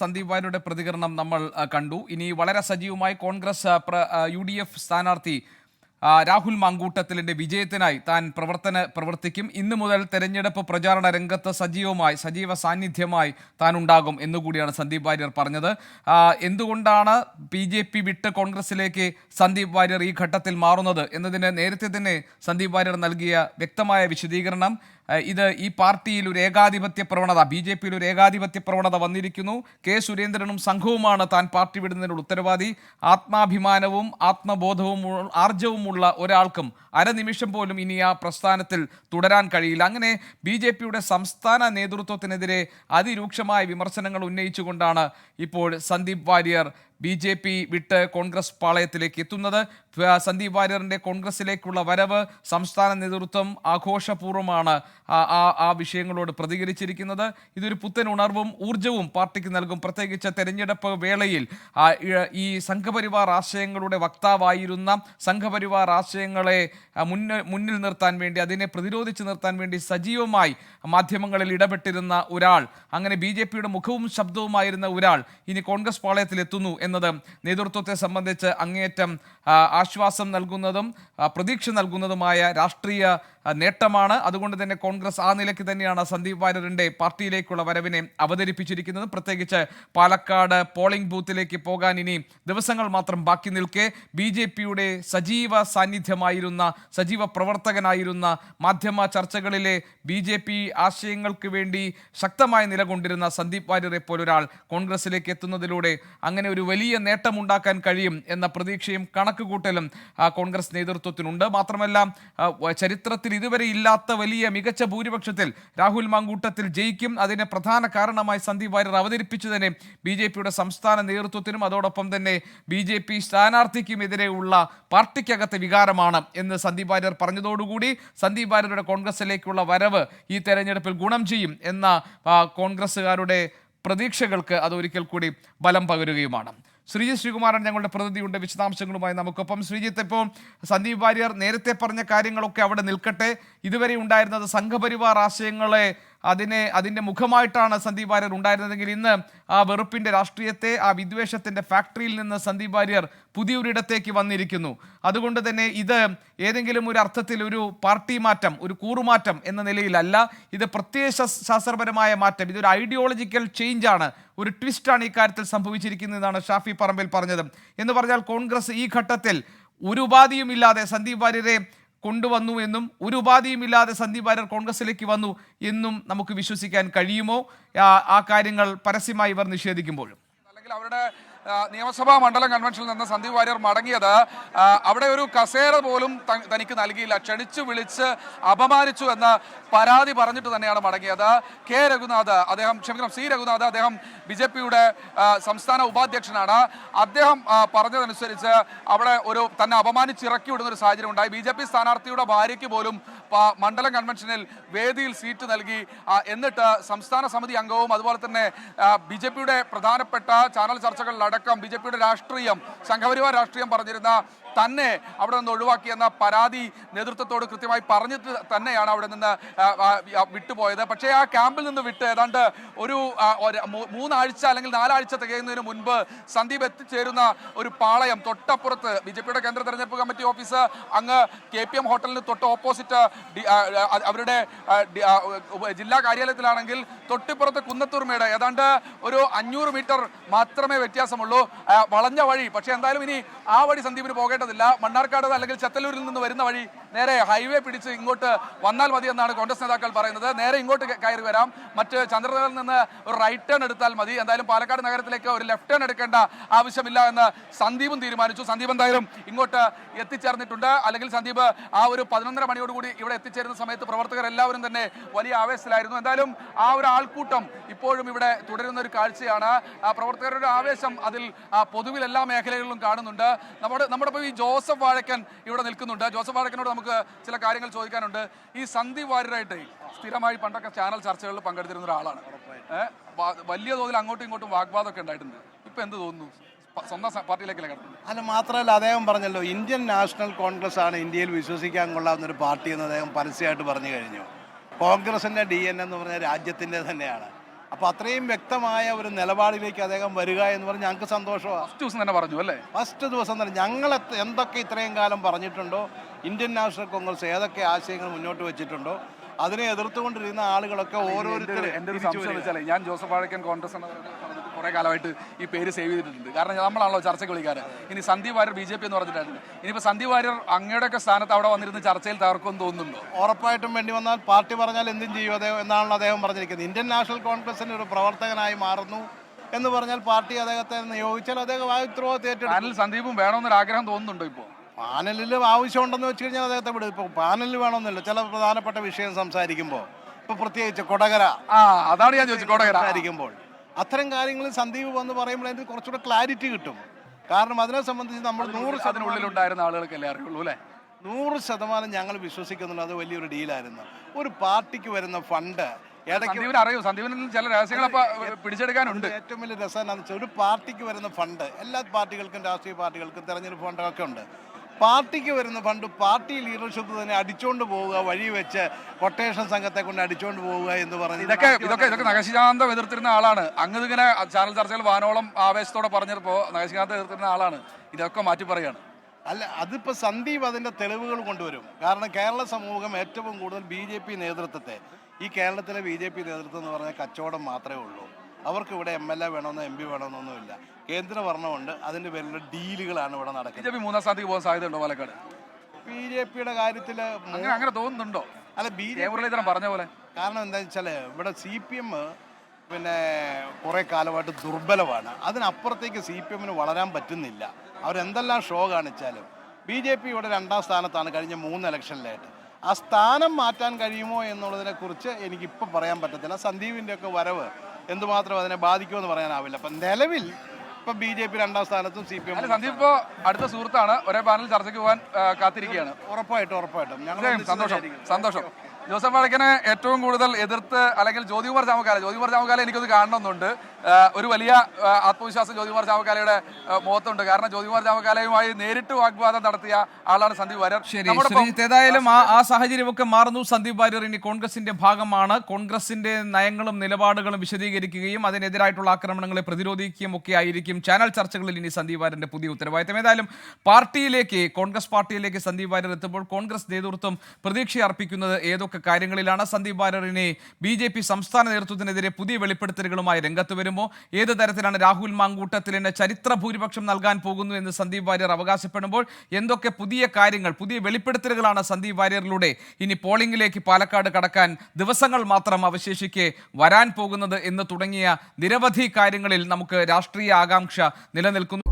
സന്ദീപ് വാര്യരുടെ പ്രതികരണം നമ്മൾ കണ്ടു. ഇനി വളരെ സജീവമായി കോൺഗ്രസ് യു ഡി എഫ് സ്ഥാനാർത്ഥി രാഹുൽ മാങ്കൂട്ടത്തിലിന്റെ വിജയത്തിനായി താൻ പ്രവർത്തന പ്രവർത്തിക്കും. ഇന്നു മുതൽ തെരഞ്ഞെടുപ്പ് പ്രചാരണ രംഗത്ത് സജീവമായി സജീവ സാന്നിധ്യമായി താൻ ഉണ്ടാകും എന്നുകൂടിയാണ് സന്ദീപ് വാര്യർ പറഞ്ഞത്. എന്തുകൊണ്ടാണ് ബി ജെ പി വിട്ട് കോൺഗ്രസിലേക്ക് സന്ദീപ് വാര്യർ ഈ ഘട്ടത്തിൽ മാറുന്നത് എന്നതിന് നേരത്തെ തന്നെ സന്ദീപ് വാര്യർ നൽകിയ വ്യക്തമായ വിശദീകരണം. ഇത് ഈ പാർട്ടിയിൽ ഒരു ഏകാധിപത്യ പ്രവണത ബി ജെ പിയിൽ ഒരു ഏകാധിപത്യ പ്രവണത വന്നിരിക്കുന്നു. കെ സുരേന്ദ്രനും സംഘവുമാണ് താൻ പാർട്ടി വിടുന്നതിനുള്ള ഉത്തരവാദി. ആത്മാഭിമാനവും ആത്മബോധവും ആർജവുമുള്ള ഒരാൾക്കും അരനിമിഷം പോലും ഇനി ആ പ്രസ്ഥാനത്തിൽ തുടരാൻ കഴിയില്ല. അങ്ങനെ ബി ജെ പിയുടെ സംസ്ഥാന നേതൃത്വത്തിനെതിരെ അതിരൂക്ഷമായ വിമർശനങ്ങൾ ഉന്നയിച്ചുകൊണ്ടാണ് ഇപ്പോൾ Sandeep Warrier B J P വിട്ട് കോൺഗ്രസ് പാളയത്തിലേക്ക് എത്തുന്നത്. സന്ദീപ് വാര്യറിന്റെ കോൺഗ്രസിലേക്കുള്ള വരവ് സംസ്ഥാന നേതൃത്വം ആഘോഷപൂർവമാണ് ആ- വിഷയങ്ങളോട് പ്രതികരിച്ചിരിക്കുന്നത്. ഇതൊരു പുത്തൻ ഉണർവും ഊർജവും പാർട്ടിക്ക് നൽകും പ്രത്യേകിച്ച് തെരഞ്ഞെടുപ്പ് വേളയിൽ. ഈ സംഘപരിവാർ ആശയങ്ങളുടെ വക്താവായിരുന്ന സംഘപരിവാർ ആശയങ്ങളെ മുന്നിൽ നിർത്താൻ വേണ്ടി അതിനെ പ്രതിരോധിച്ച് നിർത്താൻ വേണ്ടി സജീവമായി മാധ്യമങ്ങളിൽ ഇടപെട്ടിരുന്ന ഒരാൾ അങ്ങനെ ബി മുഖവും ശബ്ദവുമായിരുന്ന ഒരാൾ ഇനി കോൺഗ്രസ് പാളയത്തിൽ എത്തുന്നു എന്നത് നേതൃത്വത്തെ സംബന്ധിച്ച് അങ്ങേയറ്റം ആശ്വാസം നൽകുന്നതും പ്രതീക്ഷ നൽകുന്നതുമായ രാഷ്ട്രീയ നേട്ടമാണ്. അതുകൊണ്ട് തന്നെ കോൺഗ്രസ് ആ നിലയ്ക്ക് തന്നെയാണ് സന്ദീപ് വാര്യറിന്റെ പാർട്ടിയിലേക്കുള്ള വരവിനെ അവതരിപ്പിച്ചിരിക്കുന്നത്. പ്രത്യേകിച്ച് പാലക്കാട് പോളിംഗ് ബൂത്തിലേക്ക് പോകാൻ ഇനി ദിവസങ്ങൾ മാത്രം ബാക്കി നിൽക്കെ ബി ജെ പിയുടെ സജീവ സാന്നിധ്യമായിരുന്ന സജീവ പ്രവർത്തകനായിരുന്ന മാധ്യമ ചർച്ചകളിലെ ബി ജെ പി ആശയങ്ങൾക്ക് വേണ്ടി ശക്തമായി നിലകൊണ്ടിരുന്ന സന്ദീപ് വാര്യരെ പോലൊരാൾ കോൺഗ്രസിലേക്ക് എത്തുന്നതിലൂടെ അങ്ങനെ ഒരു വലിയ നേട്ടമുണ്ടാക്കാൻ കഴിയും എന്ന പ്രതീക്ഷയും കണക്കുകൂട്ടലും കോൺഗ്രസ് നേതൃത്വത്തിനുണ്ട്. മാത്രമല്ല ചരിത്രത്തിൽ ഇതുവരെ ഇല്ലാത്ത വലിയ മികച്ച ഭൂരിപക്ഷത്തിൽ രാഹുൽ മാങ്കൂട്ടത്തിൽ ജയിക്കും. അതിന് പ്രധാന കാരണമായി സന്ദീപ് വാര്യർ അവതരിപ്പിച്ചു തന്നെ ബി ജെ പിയുടെ സംസ്ഥാന നേതൃത്വത്തിനും അതോടൊപ്പം തന്നെ ബി ജെ പി സ്ഥാനാർത്ഥിക്കുമെതിരെയുള്ള പാർട്ടിക്കകത്തെ വികാരമാണ് എന്ന് സന്ദീപ് വാര്യർ പറഞ്ഞതോടുകൂടി സന്ദീപ് വാര്യരുടെ കോൺഗ്രസിലേക്കുള്ള വരവ് ഈ തെരഞ്ഞെടുപ്പിൽ ഗുണം ചെയ്യും എന്ന കോൺഗ്രസ്സുകാരുടെ പ്രതീക്ഷകൾക്ക് അതൊരിക്കൽ കൂടി ബലം പകരുകയുമാണ്. ശ്രീജിത്ത് ശ്രീകുമാരൻ ഞങ്ങളുടെ പ്രതിനിധിയുണ്ട് വിശദാംശങ്ങളുമായി നമുക്കൊപ്പം. ശ്രീജിത്ത് ഇപ്പോൾ സന്ദീപ് വാര്യർ നേരത്തെ പറഞ്ഞ കാര്യങ്ങളൊക്കെ അവിടെ നിൽക്കട്ടെ. ഇതുവരെ ഉണ്ടായിരുന്നത് സംഘപരിവാർ ആശയങ്ങളെ അതിനെ അതിന്റെ മുഖമായിട്ടാണ് സന്ദീപ് വാര്യർ ഉണ്ടായിരുന്നതെങ്കിൽ ഇന്ന് ആ വെറുപ്പിന്റെ രാഷ്ട്രീയത്തെ ആ വിദ്വേഷത്തിന്റെ ഫാക്ടറിയിൽ നിന്ന് സന്ദീപ് വാര്യർ പുതിയൊരിടത്തേക്ക് വന്നിരിക്കുന്നു. അതുകൊണ്ട് തന്നെ ഇത് ഏതെങ്കിലും ഒരു അർത്ഥത്തിൽ ഒരു പാർട്ടി മാറ്റം ഒരു കൂറുമാറ്റം എന്ന നിലയിലല്ല. ഇത് പ്രത്യയ ശാസ്- ശാസ്ത്രപരമായ മാറ്റം. ഇതൊരു ഐഡിയോളജിക്കൽ ചേഞ്ചാണ് ഒരു ട്വിസ്റ്റാണ് ഈ കാര്യത്തിൽ സംഭവിച്ചിരിക്കുന്നതെന്നാണ് ഷാഫി പറമ്പിൽ പറഞ്ഞത്. എന്ന് പറഞ്ഞാൽ കോൺഗ്രസ് ഈ ഘട്ടത്തിൽ ഒരു ഉപാധിയും ഇല്ലാതെ സന്ദീപ് വാര്യരെ കൊണ്ടുവന്നു എന്നും ഒരു ഉപാധിയും ഇല്ലാതെ സന്ദീപ് വാര്യർ കോൺഗ്രസിലേക്ക് വന്നു എന്നും നമുക്ക് വിശ്വസിക്കാൻ കഴിയുമോ? ആ- കാര്യങ്ങൾ പരസ്യമായി ഇവർ നിഷേധിക്കുമ്പോഴും. അല്ലെങ്കിൽ അവരുടെ നിയമസഭാ മണ്ഡലം കൺവെൻഷനിൽ നിന്ന് സന്ദീപ് വാര്യർ മടങ്ങിയത്. അവിടെ ഒരു കസേര പോലും തനിക്ക് നൽകിയില്ല. ക്ഷണിച്ചു വിളിച്ച് അപമാനിച്ചു എന്ന് പരാതി പറഞ്ഞിട്ട് തന്നെയാണ് മടങ്ങിയത്. കെ രഘുനാഥ് അദ്ദേഹം ക്ഷമിക്കണം സി രഘുനാഥ് അദ്ദേഹം ബി ജെ പിയുടെ സംസ്ഥാന ഉപാധ്യക്ഷനാണ്. അദ്ദേഹം പറഞ്ഞതനുസരിച്ച് അവിടെ ഒരു തന്നെ അപമാനിച്ചിറക്കി വിടുന്ന ഒരു സാഹചര്യം ഉണ്ടായി. ബി ജെ പി സ്ഥാനാർത്ഥിയുടെ ഭാര്യയ്ക്ക് പോലും മണ്ഡലം കൺവെൻഷനിൽ വേദിയിൽ സീറ്റ് നൽകി. എന്നിട്ട് സംസ്ഥാന സമിതി അംഗവും അതുപോലെ തന്നെ ബി ജെ പിയുടെ പ്രധാനപ്പെട്ട ചാനൽ ചർച്ചകളിലടക്കം ബി ജെ പിയുടെ രാഷ്ട്രീയം സംഘപരിവാർ രാഷ്ട്രീയം പറഞ്ഞിരുന്ന തന്നെ അവിടെ നിന്ന് ഒഴിവാക്കിയെന്ന പരാതി നേതൃത്വത്തോട് കൃത്യമായി പറഞ്ഞിട്ട് തന്നെയാണ് അവിടെ നിന്ന് വിട്ടുപോയത്. പക്ഷേ ആ ക്യാമ്പിൽ നിന്ന് വിട്ട് ഏതാണ്ട് ഒരു മൂന്നാഴ്ച അല്ലെങ്കിൽ നാലാഴ്ച തികയുന്നതിന് മുൻപ് സന്ദീപ് എത്തിച്ചേരുന്ന ഒരു പാളയം തൊട്ടപ്പുറത്ത് ബി ജെ പിയുടെ കേന്ദ്ര തെരഞ്ഞെടുപ്പ് കമ്മിറ്റി ഓഫീസ് അങ്ങ് കെ പി എം ഹോട്ടലിന് തൊട്ട് ഓപ്പോസിറ്റ് അവരുടെ ജില്ലാ കാര്യാലയത്തിലാണെങ്കിൽ തൊട്ടിപ്പുറത്ത് കുന്നത്തൂർമയുടെ ഏതാണ്ട് ഒരു അഞ്ഞൂറ് മീറ്റർ മാത്രമേ വ്യത്യാസമുള്ളൂ വളഞ്ഞ വഴി. പക്ഷേ എന്തായാലും ഇനി ആ വഴി സന്ദീപിന് പോകേണ്ടതില്ല മണ്ണാർക്കാട് അല്ലെങ്കിൽ ചെത്തല്ലൂരിൽ നിന്ന് വരുന്ന വഴി നേരെ ഹൈവേ പിടിച്ച് ഇങ്ങോട്ട് വന്നാൽ മതി എന്നാണ് കോൺഗ്രസ് നേതാക്കൾ പറയുന്നത്. നേരെ ഇങ്ങോട്ട് കയറി വരാം. മറ്റ് ചന്ദ്രനഗറിൽ നിന്ന് ഒരു റൈറ്റ് ടേൺ എടുത്താൽ മതി. എന്തായാലും പാലക്കാട് നഗരത്തിലേക്ക് ഒരു ലെഫ്റ്റ് ടേൺ എടുക്കേണ്ട ആവശ്യമില്ല എന്ന് സന്ദീപും തീരുമാനിച്ചു. സന്ദീപ് എന്തായാലും ഇങ്ങോട്ട് എത്തിച്ചേർന്നിട്ടുണ്ട്. അല്ലെങ്കിൽ സന്ദീപ് ആ ഒരു പതിനൊന്നര മണിയോടുകൂടി ഇവിടെ എത്തിച്ചേരുന്ന സമയത്ത് പ്രവർത്തകർ എല്ലാവരും തന്നെ വലിയ ആവേശത്തിലായിരുന്നു. എന്തായാലും ആ ഒരു ആൾക്കൂട്ടം ഇപ്പോഴും ഇവിടെ തുടരുന്ന ഒരു കാഴ്ചയാണ്. പ്രവർത്തകരുടെ ആവേശം അതിൽ പൊതുവിൽ എല്ലാ മേഖലകളിലും കാണുന്നുണ്ട്. നമ്മുടെ നമ്മുടെ ഈ ജോസഫ് വാഴക്കൻ ഇവിടെ നിൽക്കുന്നുണ്ട്. ജോസഫ് വാഴക്കനോട് നമുക്ക് ചില കാര്യങ്ങൾ ചോദിക്കാനുണ്ട്. ഈ സന്ദീപ് വാര്യരായിട്ട് സ്ഥിരമായി പണ്ടൊക്കെ ചാനൽ ചർച്ചകളിൽ പങ്കെടുത്തിരുന്ന ഒരാളാണ്. വലിയ തോതിൽ അങ്ങോട്ടും ഇങ്ങോട്ടും വാഗ്വാദമൊക്കെ ഉണ്ടായിട്ടുണ്ട്. ഇപ്പൊ എന്ത് തോന്നുന്നു? സ്വന്തം പാർട്ടിയിലേക്കല്ലേ കിടക്കുന്നത്? അല്ല മാത്രമല്ല അദ്ദേഹം പറഞ്ഞല്ലോ ഇന്ത്യൻ നാഷണൽ കോൺഗ്രസ് ആണ് ഇന്ത്യയിൽ വിശ്വസിക്കാൻ കൊള്ളാവുന്ന ഒരു പാർട്ടി എന്ന് അദ്ദേഹം പരസ്യമായിട്ട് പറഞ്ഞു കഴിഞ്ഞു. കോൺഗ്രസിന്റെ ഡി എൻ എന്ന് പറഞ്ഞ രാജ്യത്തിന്റെ തന്നെയാണ്. അപ്പോൾ അത്രയും വ്യക്തമായ ഒരു നിലപാടിലേക്ക് അദ്ദേഹം വരിക എന്ന് പറഞ്ഞ് ഞങ്ങൾക്ക് സന്തോഷമാണ് ഫസ്റ്റ് ദിവസം തന്നെ പറഞ്ഞു അല്ലേ? ഫസ്റ്റ് ദിവസം തന്നെ ഞങ്ങൾ എന്തൊക്കെ ഇത്രയും കാലം പറഞ്ഞിട്ടുണ്ടോ ഇന്ത്യൻ നാഷണൽ കോൺഗ്രസ് ഏതൊക്കെ ആശയങ്ങൾ മുന്നോട്ട് വെച്ചിട്ടുണ്ടോ അതിനെ എതിർത്തുകൊണ്ടിരുന്ന ആളുകളൊക്കെ ഓരോരുത്തരും എന്റെ ഒരു സംശയം വെച്ചാലേ ഞാൻ ജോസഫ് വാഴക്കൻ കോൺഗ്രസ് എന്ന് കുറേ കാലമായിട്ട് ഈ പേര് സേവ് ചെയ്തിട്ടുണ്ട്. കാരണം നമ്മളാണല്ലോ ചർച്ചയ്ക്ക് വിളിക്കാറ്. ഇനി Sandeep Warrier B J P എന്ന് പറഞ്ഞിട്ടുണ്ടായിരുന്നു ഇനിയിപ്പോൾ സന്ദീപ് വാര്യർ അങ്ങയുടെയൊക്കെ സ്ഥാനത്ത് അവിടെ വന്നിരുന്ന് ചർച്ചയിൽ തകർക്കുമെന്ന് തോന്നുന്നുണ്ടോ? ഉറപ്പായിട്ടും വേണ്ടി വന്നാൽ പാർട്ടി പറഞ്ഞാൽ എന്തും ചെയ്യും. അദ്ദേഹം എന്നാണല്ലോ അദ്ദേഹം പറഞ്ഞിരിക്കുന്നത്. ഇന്ത്യൻ നാഷണൽ കോൺഗ്രസിന്റെ ഒരു പ്രവർത്തകനായി മാറുന്നു എന്ന് പറഞ്ഞാൽ പാർട്ടി അദ്ദേഹത്തെ നിയോഗിച്ചാൽ അദ്ദേഹം ആ ഉത്തരവാദിത്വം ഏറ്റെടുക്കും. സന്ദീപും വേണമെന്നൊരു ആഗ്രഹം തോന്നുന്നുണ്ടോ ഇപ്പോൾ പാനലിൽ ആവശ്യമുണ്ടെന്ന് വെച്ച് കഴിഞ്ഞാൽ അദ്ദേഹത്തെ വിടും. ഇപ്പോൾ പാനലിൽ വേണമെന്നില്ല. ചില പ്രധാനപ്പെട്ട വിഷയം സംസാരിക്കുമ്പോൾ ഇപ്പോൾ പ്രത്യേകിച്ച് കൊടകര ആ അതാണ് ഞാൻ ചോദിച്ചത്. കൊടകര. സംസാരിക്കുമ്പോൾ. അത്തരം കാര്യങ്ങൾ സന്ദീപ് വന്ന് പറയുമ്പോൾ അതിന് കുറച്ചുകൂടെ ക്ലാരിറ്റി കിട്ടും. കാരണം അതിനെ സംബന്ധിച്ച് നമ്മൾ നൂറ് അതിനുള്ളിലുണ്ടായിരുന്ന ആളുകൾക്കല്ലേ അറിയുള്ളൂ അല്ലേ? നൂറ് ശതമാനം ഞങ്ങൾ വിശ്വസിക്കുന്നുണ്ട്. അത് വലിയൊരു ഡീലായിരുന്നു ഒരു പാർട്ടിക്ക് വരുന്ന ഫണ്ട് ഇടയ്ക്ക് സന്ദീപിന് അറിയൂ? സന്ദീപിന് ചില പിടിച്ചെടുക്കാനുണ്ട്. ഏറ്റവും വലിയ രസം എന്താണെന്ന് വെച്ചാൽ ഒരു പാർട്ടിക്ക് വരുന്ന ഫണ്ട് എല്ലാ പാർട്ടികൾക്കും രാഷ്ട്രീയ പാർട്ടികൾക്കും തെരഞ്ഞെടുപ്പ് ഫണ്ടൊക്കെ ഉണ്ട്. പാർട്ടിക്ക് വരുന്ന ഫണ്ട് പാർട്ടി ലീഡർഷിപ്പ് തന്നെ അടിച്ചുകൊണ്ട് പോവുക വഴി വെച്ച് കൊട്ടേഷൻ സംഘത്തെ കൊണ്ട് അടിച്ചുകൊണ്ട് പോവുക എന്ന് പറഞ്ഞു ഇതൊക്കെ ഇതൊക്കെ ഇതൊക്കെ നഗശികാന്തം എതിർത്തിരുന്ന ആളാണ്. അങ്ങ് ഇങ്ങനെ ചാനൽ ചർച്ചയിൽ വാനോളം ആവേശത്തോടെ പറഞ്ഞപ്പോൾ നഗശികാന്തം എതിർത്തിരുന്ന ആളാണ്. ഇതൊക്കെ മാറ്റി പറയാണ്. അല്ല അതിപ്പോൾ സന്ദീപ് അതിന്റെ തെളിവുകൾ കൊണ്ടുവരും. കാരണം കേരള സമൂഹം ഏറ്റവും കൂടുതൽ ബി ജെ പി നേതൃത്വത്തെ ഈ കേരളത്തിലെ ബി ജെ പി നേതൃത്വം എന്ന് പറഞ്ഞാൽ കച്ചവടം മാത്രമേ ഉള്ളൂ. അവർക്ക് ഇവിടെ എം എൽ എ വേണമെന്നോ എം പി വേണമെന്നൊന്നുമില്ല കേന്ദ്ര ഭരണമുണ്ട് അതിന്റെ പേരിലുള്ള ഡീലുകളാണ് ഇവിടെ ബി നടക്കുന്നത് ജെ പി മൂന്നാം സ്ഥാനത്തേക്ക് പോകാൻ സാധ്യതയുണ്ടോ പാലക്കാട്? ബി ജെ പിയുടെ കാര്യത്തിൽ അങ്ങനെ അങ്ങനെ തോന്നുന്നുണ്ടോ? അല്ല ബി ജെ പറഞ്ഞ പോലെ. കാരണം എന്താ വെച്ചാൽ ഇവിടെ സി പി എം പിന്നെ കുറേ കാലമായിട്ട് ദുർബലമാണ്. അതിനപ്പുറത്തേക്ക് സി പി എമ്മിന് വളരാൻ പറ്റുന്നില്ല. അവരെന്തെല്ലാം ഷോ കാണിച്ചാലും. ബി ജെ പി ഇവിടെ രണ്ടാം സ്ഥാനത്താണ് കഴിഞ്ഞ മൂന്ന് ഇലക്ഷനിലായിട്ട്. ആ സ്ഥാനം മാറ്റാൻ കഴിയുമോ എന്നുള്ളതിനെക്കുറിച്ച് എനിക്കിപ്പോൾ പറയാൻ പറ്റത്തില്ല. സന്ദീപിന്റെ ഒക്കെ വരവ് എന്തുമാത്രം അതിനെ ബാധിക്കുമെന്ന് പറയാനാവില്ല. അപ്പം നിലവിൽ ഇപ്പം ബി ജെ പി രണ്ടാം സ്ഥാനത്തും സി പി എം സന്ദീപ് ഇപ്പോ അടുത്ത സുഹൃത്താണ്. ഒരേ പാനൽ ചർച്ചയ്ക്ക് പോകാൻ കാത്തിരിക്കുകയാണ്. ഉറപ്പായിട്ടും ഉറപ്പായിട്ടും. ഞങ്ങൾ സന്തോഷം സന്തോഷം. ജോസഫ് വഴക്കനെ ഏറ്റവും കൂടുതൽ എതിർത്ത് അല്ലെങ്കിൽ ജ്യോതികുമാർ ചാമക്കാല ജ്യോതികുമാർ ചാമക്കാല എനിക്കത് കാണണമെന്നുണ്ട്. ഒരു വലിയ ആത്മവിശ്വാസം ജ്യോതികുമാർ ചാവക്കാലയുടെ മുഖത്തുണ്ട്. കാരണം ജ്യോതികുമാർ ചാവക്കാലയുമായി നേരിട്ട് വാഗ്വാദം നടത്തിയ ആളാണ് സന്ദീപ് വാര്യർ. ശരി ഏതായാലും ആ ആ സാഹചര്യമൊക്കെ മാറുന്നു. സന്ദീപ് വാര്യർ ഇനി കോൺഗ്രസിന്റെ ഭാഗമാണ്. കോൺഗ്രസിന്റെ നയങ്ങളും നിലപാടുകളും വിശദീകരിക്കുകയും അതിനെതിരായിട്ടുള്ള ആക്രമണങ്ങളെ പ്രതിരോധിക്കുകയും ഒക്കെ ആയിരിക്കും. ചാനൽ ചർച്ചകളിൽ ഇനി സന്ദീപ് വാര്യന്റെ പുതിയ ഉത്തരവാദിത്തം. ഏതായാലും പാർട്ടിയിലേക്ക് കോൺഗ്രസ് പാർട്ടിയിലേക്ക് സന്ദീപ് വാര്യർ എത്തുമ്പോൾ കോൺഗ്രസ് നേതൃത്വം പ്രതീക്ഷ അർപ്പിക്കുന്നത് ഏതൊക്കെ കാര്യങ്ങളിലാണ്? സന്ദീപ് വാര്യറിനെ ബി സംസ്ഥാന നേതൃത്വത്തിനെതിരെ പുതിയ വെളിപ്പെടുത്തലുകളുമായി രംഗത്ത് വരുമോ? ഏത് തരത്തിലാണ് രാഹുൽ മാങ്കൂട്ടത്തിലിന് ചരിത്ര ഭൂരിപക്ഷം നൽകാൻ പോകുന്നു എന്ന് സന്ദീപ് വാര്യർ അവകാശപ്പെടുമ്പോൾ എന്തൊക്കെ പുതിയ കാര്യങ്ങൾ പുതിയ വെളിപ്പെടുത്തലുകളാണ് സന്ദീപ് വാര്യറിലൂടെ ഇനി പോളിംഗിലേക്ക് പാലക്കാട് കടക്കാൻ ദിവസങ്ങൾ മാത്രം അവശേഷിക്കെ വരാൻ പോകുന്നത് എന്ന് തുടങ്ങിയ നിരവധി കാര്യങ്ങളിൽ നമുക്ക് രാഷ്ട്രീയ ആകാംക്ഷ നിലനിൽക്കുന്നു.